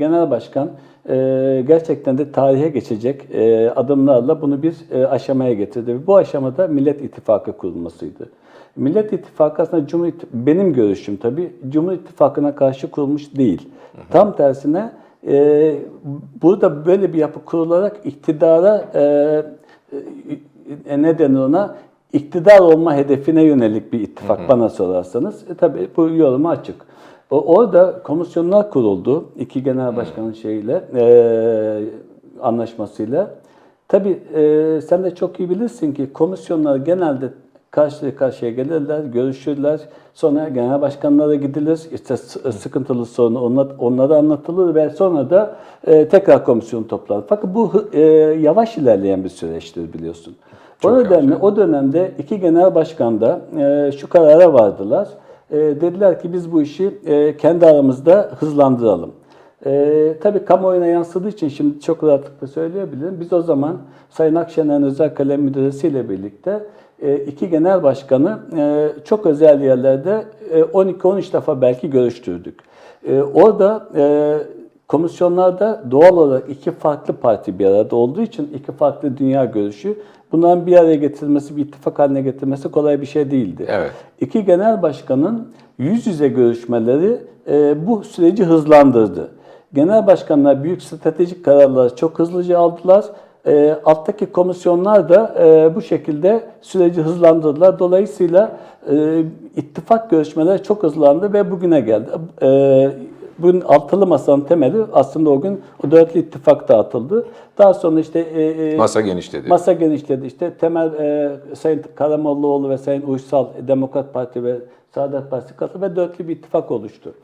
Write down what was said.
Genel Başkan e, gerçekten de tarihe geçecek e, adımlarla bunu bir e, aşamaya getirdi. Bu aşamada Millet İttifakı kurulmasıydı. Millet İttifakı aslında Cumhur İtti- benim görüşüm tabii Cumhur İttifakı'na karşı kurulmuş değil. Tam tersine e, burada böyle bir yapı kurularak iktidara e, e, ne denir ona iktidar olma hedefine yönelik bir ittifak bana sorarsanız. E, tabii bu yoruma açık. O, orada komisyonlar kuruldu. iki genel başkanın şeyiyle e, anlaşmasıyla. Tabii e, sen de çok iyi bilirsin ki komisyonlar genelde karşı karşıya gelirler, görüşürler. Sonra genel başkanlara gidilir. İşte s- sıkıntılı sorunu onlar, onlara anlatılır ve sonra da e, tekrar komisyon toplanır. Fakat bu e, yavaş ilerleyen bir süreçtir biliyorsun. o nedenle o dönemde iki genel başkan da e, şu karara vardılar. E, dediler ki biz bu işi e, kendi aramızda hızlandıralım. E, tabii kamuoyuna yansıdığı için şimdi çok rahatlıkla söyleyebilirim. Biz o zaman Sayın Akşener'in özel kalem müdüresiyle birlikte e, iki genel başkanı e, çok özel yerlerde e, 12-13 defa belki görüştürdük. E, orada e, komisyonlarda doğal olarak iki farklı parti bir arada olduğu için iki farklı dünya görüşü bunların bir araya getirilmesi, bir ittifak haline getirmesi kolay bir şey değildi. Evet. İki genel başkanın yüz yüze görüşmeleri e, bu süreci hızlandırdı. Genel başkanlar büyük stratejik kararları çok hızlıca aldılar. E, alttaki komisyonlar da e, bu şekilde süreci hızlandırdılar. Dolayısıyla e, ittifak görüşmeleri çok hızlandı ve bugüne geldi. E, bunun altılı masanın temeli aslında o gün o dörtlü ittifakta atıldı. Daha sonra işte e, e, Masa genişledi. Masa genişledi. İşte temel e, Sayın Karamollaoğlu ve Sayın Uysal Demokrat Parti ve Saadet Partisi katıldı ve dörtlü bir ittifak oluştu.